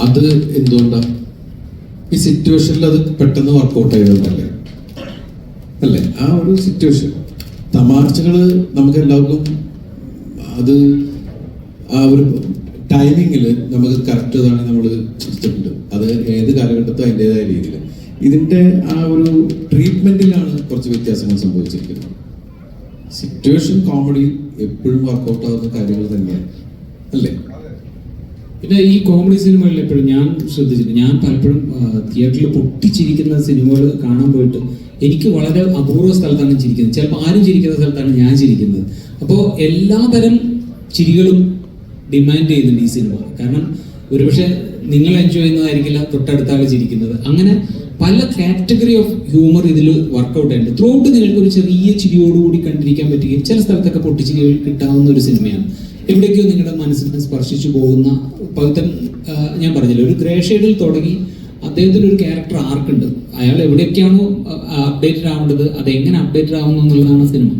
അത് എന്തുകൊണ്ടാ? ഈ സിറ്റുവേഷനിൽ അത് പെട്ടെന്ന് വർക്കൗട്ട് ചെയ്തതല്ലേ അല്ലേ? ആ ഒരു സിറ്റുവേഷൻ തമാശകൾ നമുക്ക് എല്ലാവർക്കും അത് ആ ഒരു ടൈമിങ്ങിൽ നമുക്ക് കറക്റ്റ് ഇതാണ് നമ്മൾ ഇഷ്ടപ്പെട്ടു അത് ഏത് കാലഘട്ടത്തും അതിന്റെതായ രീതിയിൽ. ഇതിന്റെ ആ ഒരു ട്രീറ്റ്മെന്റിലാണ് കുറച്ച് വ്യത്യാസങ്ങൾ സംഭവിച്ചിരിക്കുന്നത്. സിറ്റുവേഷൻ കോമഡി എപ്പോഴും വർക്കൗട്ട് ആവുന്ന കാര്യങ്ങൾ തന്നെയാണ്. അല്ലേ? പിന്നെ ഈ കോമഡി സിനിമകളിൽ എപ്പോഴും ഞാൻ ശ്രദ്ധിച്ചിട്ടുണ്ട്. ഞാൻ പലപ്പോഴും തിയേറ്ററിൽ പൊട്ടിച്ചിരിക്കുന്ന സിനിമകൾ കാണാൻ പോയിട്ട് എനിക്ക് വളരെ അപൂർവ സ്ഥലത്താണ് ചിരിക്കുന്നത്. ചിലപ്പോൾ ആരും ചിരിക്കുന്ന സ്ഥലത്താണ് ഞാൻ ചിരിക്കുന്നത്. അപ്പോൾ എല്ലാതരം ചിരികളും ഡിമാൻഡ് ചെയ്യുന്നുണ്ട് ഈ സിനിമ കാരണം ഒരുപക്ഷെ നിങ്ങൾ എൻജോയ് ചെയ്യുന്നതായിരിക്കില്ല തൊട്ടടുത്ത ചിരിക്കുന്നത്. അങ്ങനെ പല കാറ്റഗറി ഓഫ് ഹ്യൂമർ ഇതിൽ വർക്കൗട്ട് ഉണ്ട് ത്രൂ ഔട്ട് നിങ്ങൾക്ക് ഒരു ചെറിയ ചിരിയോടുകൂടി കണ്ടിരിക്കാൻ പറ്റുകയും ചില സ്ഥലത്തൊക്കെ പൊട്ടിച്ചിരികൾ കിട്ടാവുന്ന ഒരു സിനിമയാണ് എവിടേക്കോ നിങ്ങളുടെ മനസ്സിനെ സ്പർശിച്ചു പോകുന്ന പൗത്തൻ ഞാൻ പറഞ്ഞില്ല ഒരു ഗ്രേ ഷെയ്ഡിൽ തുടങ്ങി അദ്ദേഹത്തിന് ഒരു ക്യാരക്ടർ ആർക്കുണ്ട് അയാൾ എവിടെയൊക്കെയാണോ അപ്ഡേറ്റഡ് ആവേണ്ടത് അത് എങ്ങനെ അപ്ഡേറ്റഡ് ആവുന്നു എന്നുള്ളതാണ് സിനിമ.